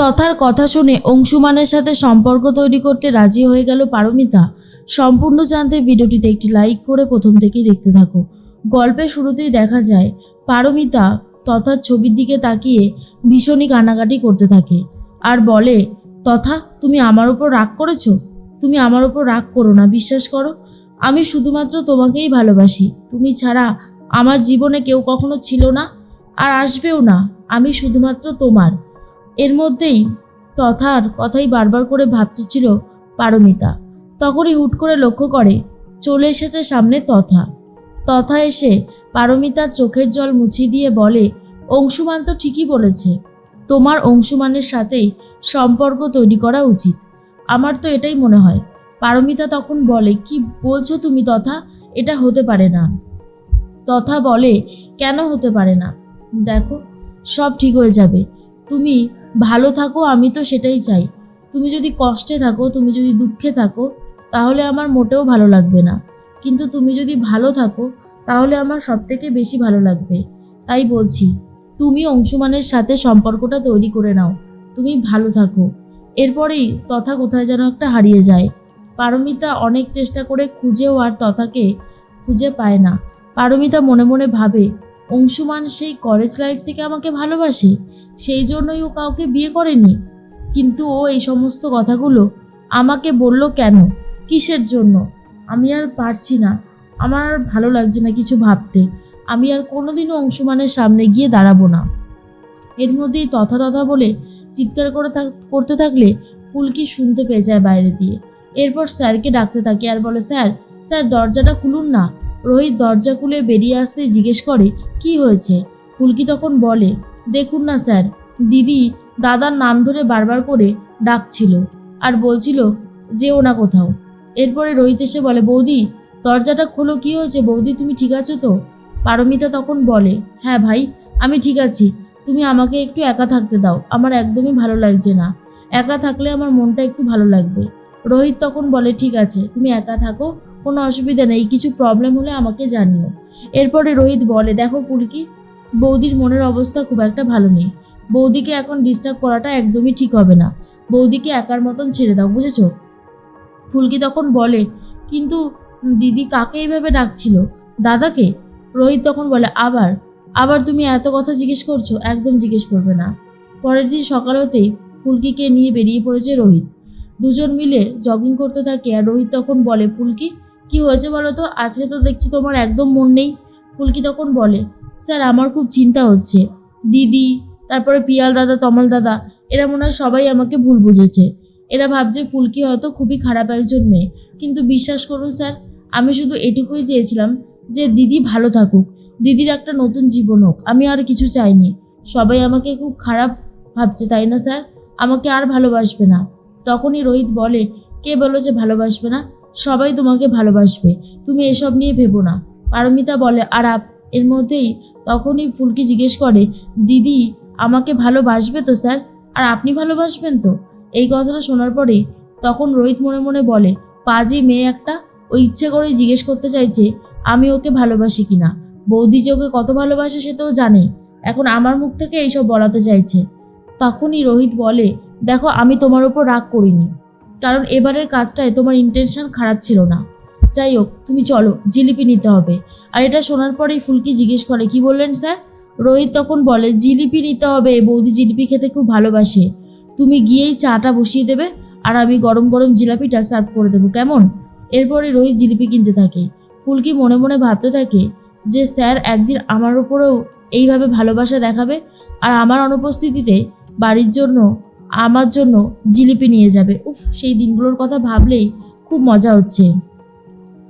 তথার কথা শুনে অংশুমানের সাথে সম্পর্ক তৈরি করতে রাজি হয়ে গেল পারমিতা। সম্পূর্ণ জানতে ভিডিওটিতে একটি লাইক করে প্রথম থেকেই দেখতে থাকো। গল্পের শুরুতেই দেখা যায়, পারমিতা তথার ছবির দিকে তাকিয়ে ভীষণই কানাকাটি করতে থাকে আর বলে, তথা, তুমি আমার উপর রাগ করেছ? তুমি আমার উপর রাগ করো না, বিশ্বাস করো? আমি শুধুমাত্র তোমাকেই ভালোবাসি। তুমি ছাড়া আমার জীবনে কেউ কখনো ছিল না আর আসবেও না। আমি শুধুমাত্র তোমার। এর মধ্যেই তথার কথাই বারবার করে ভাবতেছিল পারমিতা। তখনই হুট করে লক্ষ্য করে, চলে এসেছে সামনে তথা। তথা এসে পারমিতার চোখের জল মুছিয়ে দিয়ে বলে, অংশুমান তো ঠিকই বলেছে। তোমার অংশুমানের সাথেই সম্পর্ক তৈরি করা উচিত। আমার তো এটাই মনে হয় পারমিতা তখন বলে, কি বলছো তুমি তথা? এটা হতে পারে না তথা বলে, কেন হতে পারে না? দেখো, সব ঠিক হয়ে যাবে। তুমি ভালো থাকো, আমি তো সেটাই চাই। তুমি যদি কষ্টে থাকো, তুমি যদি দুঃখে থাকো, তাহলে আমার মোটেও ভালো লাগবে না। কিন্তু তুমি যদি ভালো থাকো, তাহলে আমার সব থেকে বেশি ভালো লাগবে। তাই বলছি, তুমি অংশুমানের সাথে সম্পর্কটা তৈরি করে নাও। তুমি ভালো থাকো। এরপরেই তথা কোথায় যেন একটা হারিয়ে যায়। পারমিতা অনেক চেষ্টা করে খুঁজেও আর তথাকে খুঁজে পায় না। পারমিতা মনে মনে ভাবে অংশুমান সেই কলেজ লাইফ থেকে আমাকে ভালোবাসে, সেই জন্যই ও কাউকে বিয়ে করেনি। কিন্তু ও এই সমস্ত কথাগুলো আমাকে বলল কেন? কিসের জন্য? আমি আর পারছি না। আমার ভালো লাগছে না কিছু ভাবতে। আমি আর কোনোদিনও অংশুমানের সামনে গিয়ে দাঁড়াবো না। এর মধ্যেই তথা তথা বলে চিৎকার করে করতে থাকলে ফুলকি শুনতে পেয়ে যায় বাইরে দিয়ে। এরপর স্যারকে ডাকতে থাকে আর বলে, স্যার স্যার, দরজাটা খুলুন না। রোহিত দরজা খুলে বেরিয়ে আসতে জিজ্ঞেস করে, কি হয়েছে? ফুলকি তখন বলে, দেখুন না স্যার, দিদি দাদার নাম ধরে বারবার করে ডাকছিল আর বলছিল যেও না কোথাও। এরপরে রোহিত এসে বলে, বৌদি, দরজাটা খোলো, কি হয়েছে? বৌদি, তুমি ঠিক আছো তো? পারমিতা তখন বলে হ্যাঁ ভাই, আমি ঠিক আছি। তুমি আমাকে একটু একা থাকতে দাও, আমার একদমই ভালো লাগছে না। একা থাকলে আমার মনটা একটু ভালো লাগবে। রোহিত তখন বলে, ঠিক আছে, তুমি একা থাকো কোনো অসুবিধা নেই, কিছু প্রবলেম হলে আমাকে জানিও। এরপরে রোহিত বলে, দেখো পুলকি বৌদির মনের অবস্থা খুব একটা ভালো নেই। বৌদিকে এখন ডিস্টার্ব করাটা একদমই ঠিক হবে না। বৌদিকে একার মতন ছেড়ে দাও, বুঝেছ? ফুলকি তখন বলে, কিন্তু দিদি কাকে এইভাবে ডাকছিল? দাদাকে? রোহিত তখন বলে, আবার আবার তুমি এত কথা জিজ্ঞেস করছ, একদম জিজ্ঞেস করবে না। পরের দিন সকাল হতেই ফুলকিকে নিয়ে বেরিয়ে পড়েছে রোহিত। দুজন মিলে জগিং করতে থাকে আর রোহিত তখন বলে, ফুলকি কি হয়েছে বলো তো? আজকে তো দেখছি তোমার একদম মন নেই। ফুলকি তখন বলে, স্যার, আমার খুব চিন্তা হচ্ছে। দিদি, তারপরে পিয়াল দাদা, তমাল দাদা, এরা মনে হয় সবাই আমাকে ভুল বুঝেছে। এরা ভাবছে ফুলকি হয়তো খুবই খারাপ একজন মেয়ে। কিন্তু বিশ্বাস করুন স্যার, আমি শুধু এটুকুই চেয়েছিলাম যে দিদি ভালো থাকুক। দিদির একটা নতুন জীবন হোক, আমি আর কিছু চাইনি। সবাই আমাকে খুব খারাপ ভাবছে, তাই না স্যার? আমাকে আর ভালোবাসবে না। তখনই রোহিত বলে, কে বলো যে ভালোবাসবে না? সবাই তোমাকে ভালোবাসবে। তুমি এসব নিয়ে ভেবো না। পারমিতা বলে, আর আপ এর মধ্যেই তখনই ফুলকি জিজ্ঞেস করে, দিদি, আমাকে ভালোবাসবে তো স্যার? আর আপনি ভালোবাসবেন তো? এই কথাটা শোনার পরেই তখন রোহিত মনে মনে বলে, পাজি মেয়ে একটা। ও ইচ্ছে করেই জিজ্ঞেস করতে চাইছে, আমি ওকে ভালোবাসি কিনা? বৌদি যে ওকে কত ভালোবাসে সে তো জানে। এখন আমার মুখ থেকে এইসব বলাতে চাইছে। তখনই রোহিত বলে, দেখো, আমি তোমার ওপর রাগ করিনি। কারণ এবারের কাজটায় তোমার ইন্টেনশন খারাপ ছিল না। যাই হোক, তুমি চলো, জিলিপি নিতে হবে। আর এটা শোনার পরেই ফুলকি জিজ্ঞেস করে, কি বললেন স্যার? রোহিত তখন বলে, জিলিপি নিতে হবে, বৌদি জিলিপি খেতে খুব ভালোবাসে। তুমি গিয়েই চাটা বসিয়ে দেবে আর আমি গরম গরম জিলাপিটা সার্ভ করে দেবো, কেমন? এরপরে রোহিত জিলিপি কিনতে থাকে। ফুলকি মনে মনে ভাবতে থাকে যে, স্যার, একদিন আমার উপরেও এইভাবে ভালোবাসা দেখাবে আর আমার অনুপস্থিতিতে বাড়ির জন্য আমার জন্য জিলিপি নিয়ে যাবে। উফ, সেই দিনগুলোর কথা ভাবলেই খুব মজা হচ্ছে।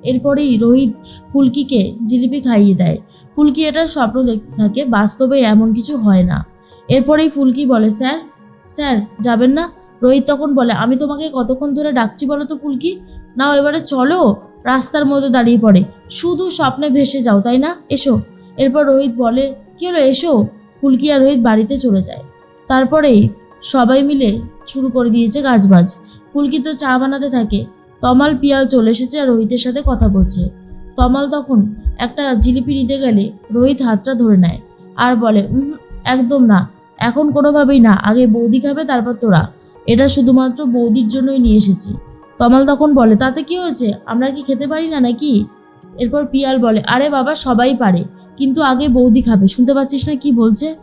এরপরেই রোহিত ফুলকিকে জিলিপি খাইয়ে দেয়। ফুলকি এটা স্বপ্ন দেখতে থাকে, বাস্তবে এমন কিছু হয় না। এরপরেই ফুলকি বলে, স্যার স্যার, যাবেন না? রোহিত তখন বলে, আমি তোমাকে কতক্ষণ ধরে ডাকছি বলো তো ফুলকি? নাও এবারে চলো, রাস্তার মধ্যে দাঁড়িয়ে পড়ে। শুধু স্বপ্নে ভেসে যাও, তাই না? এসো। এরপর রোহিত বলে, কি হলো? এসো। ফুলকি আর রোহিত বাড়িতে চলে যায়। তারপরেই সবাই মিলে শুরু করে দিয়েছে কাজবাজ ফুলকি তো চা বানাতে থাকে। তমাল পিয়াল চলে এসেছে আর রোহিতের সাথে কথা বলছে। তমাল তখন একটা জিলিপি নিতে গেলে রোহিত হাতটা ধরে নেয় আর বলে "উহুম, একদম না। এখন কোনোভাবেই না। আগে বৌদি খাবে তারপর তোরা। এটা শুধুমাত্র বৌদির জন্যই নিয়ে এসেছি। তমাল তখন বলে তাতে কি হয়েছে? আমরা কি খেতে পারি না নাকি? এরপর পিয়াল বলে আরে বাবা সবাই পারে। কিন্তু আগে বৌদি খাবে। শুনতে পাচ্ছিস না কি বলছে?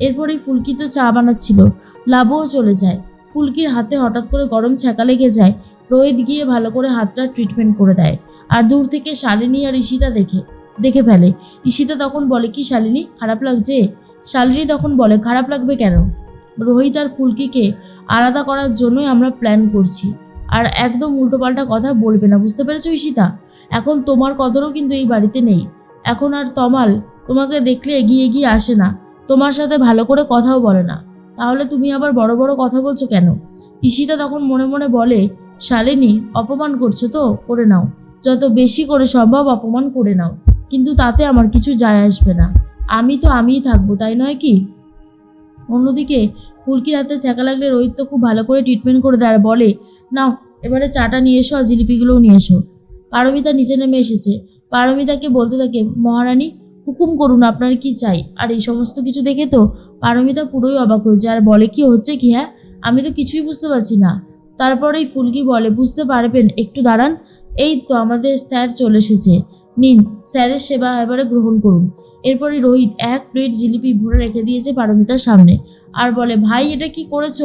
এরপরই ফুলকি তো চা বানাচ্ছিল। লাভও চলে যায়। ফুলকির হাতে হঠাৎ করে গরম ছ্যাঁকা লেগে যায়। রোহিত গিয়ে ভালো করে হাতটা ট্রিটমেন্ট করে দেয়। আর দূর থেকে শালিনী আর ঈশিতা দেখে দেখে ফেলে। ঈশিতা তখন বলে, কি শালিনী, খারাপ লাগছে? শালিনী তখন বলে, খারাপ লাগবে কেন? রোহিত আর ফুলকিকে আলাদা করার জন্যই আমরা প্ল্যান করছি। আর একদম উল্টোপাল্টা কথা বলবে না, বুঝতে পেরেছ ঈশিতা? এখন তোমার কদরও কিন্তু এই বাড়িতে নেই। এখন আর তমাল তোমাকে দেখলে এগিয়ে এগিয়ে আসে না। তোমার সাথে ভালো করে কথাও বলে না। তাহলে তুমি আবার বড় বড় কথা বলছো কেন? ঈশিতা তখন মনে মনে বলে, শালিনী, অপমান করছ তো? করে নাও। যত বেশি করে সম্ভব অপমান করে নাও। কিন্তু তাতে আমার কিছু যায় আসবে না। আমি তো আমিই থাকব, তাই নয় কি? অন্যদিকে ফুলকির হাতে ছ্যাঁকা লাগলে রোহিত তো খুব ভালো করে ট্রিটমেন্ট করে দেয় আর বলে, নাও, এবারে চাটা নিয়ে এসো আর জিলিপিগুলোও নিয়ে এসো। পারমিতা নিচে নেমে এসেছে। পারমিতাকে বলতে থাকে, মহারানী, হুকুম করুন আপনার কি চাই। আর এই সমস্ত কিছু দেখে তো পারমিতা পুরোই অবাক হয়েছে। আর বলে, কি হচ্ছে কি হ্যাঁ? আমি তো কিছুই বুঝতে পারছি না। তারপরেই ফুলকি বলে, বুঝতে পারবেন, একটু দাঁড়ান। এই তো আমাদের স্যার চলে এসেছে। নিন, স্যারের সেবা এবারে গ্রহণ করুন। এরপরে রোহিত এক প্লেট জিলিপি ভরে রেখে দিয়েছে পারমিতার সামনে। আর বলে, ভাই, এটা কি করেছ?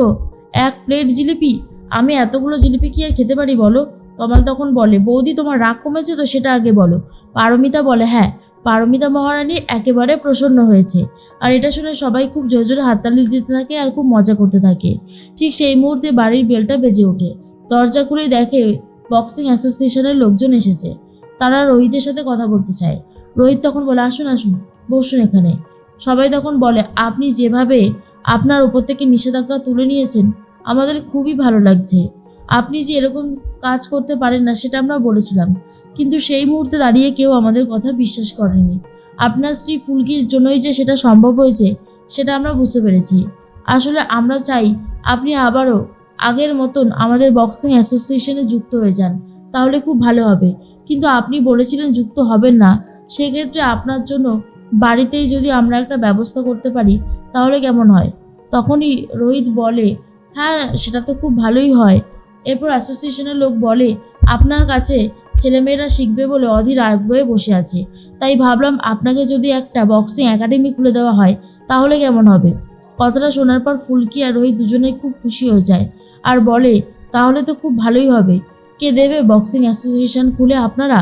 এক প্লেট জিলিপি? আমি এতগুলো জিলিপি কি আর খেতে পারি বলো? তমাল তখন বলে, বৌদি, তোমার রাগ কমেছে তো, সেটা আগে বলো। পারমিতা বলে হ্যাঁ পারমিতা মহারানী একেবারে প্রসন্ন হয়েছে। আর এটা শুনে সবাই খুব জোরে জোরে হাততালি দিতে থাকে আর খুব মজা করতে থাকে। ঠিক সেই মুহূর্তে বাড়ির বেলটা বেজে ওঠে। দরজা খুলে দেখে বক্সিং অ্যাসোসিয়েশনের লোকজন এসেছে। তারা রোহিতের সাথে কথা বলতে চায়। রোহিত তখন বলে, আসুন আসুন, বসুন এখানে। সবাই তখন বলে, আপনি যেভাবে আপনার উপর থেকে নিষেধাজ্ঞা তুলে নিয়েছেন, আমাদের খুবই ভালো লাগছে। আপনি যে এরকম কাজ করতে পারেন না, সেটা আমরা বলেছিলাম। কিন্তু সেই মুহূর্তে দাঁড়িয়ে কেউ আমাদের কথা বিশ্বাস করেনি। আপনার স্ত্রী ফুলকির জন্যই যে সেটা সম্ভব হয়েছে, সেটা আমরা বুঝতে পেরেছি। আসলে আমরা চাই আপনি আবারও আগের মতন আমাদের বক্সিং অ্যাসোসিয়েশনে যুক্ত হয়ে যান, তাহলে খুব ভালো হবে। কিন্তু আপনি বলেছিলেন যুক্ত হবেন না, সেক্ষেত্রে আপনার জন্য বাড়িতেই যদি আমরা একটা ব্যবস্থা করতে পারি, তাহলে কেমন হয়? তখনই রোহিত বলে হ্যাঁ সেটা তো খুব ভালোই হয়। এরপর অ্যাসোসিয়েশনের লোক বলে, আপনার কাছে ছেলেমেয়েরা শিখবে বলে অধীর আগ্রহে বসে আছে। তাই ভাবলাম আপনাকে যদি একটা বক্সিং একাডেমি খুলে দেওয়া হয়, তাহলে কেমন হবে? কথাটা শোনার পর ফুলকি আর রোহিত দুজনেই খুব খুশি হয়ে যায়। আর বলে, তাহলে তো খুব ভালোই হবে। কে দেবে বক্সিং অ্যাসোসিয়েশন খুলে আপনারা?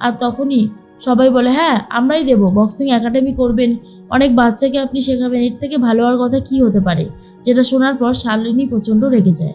আর তখনই সবাই বলে হ্যাঁ আমরাই দেবো। বক্সিং একাডেমি করবেন। অনেক বাচ্চাকে আপনি শেখাবেন। এর থেকে ভালো হওয়ার কথা কি হতে পারে? যেটা শোনার পর শালিনী প্রচণ্ড রেগে যায়।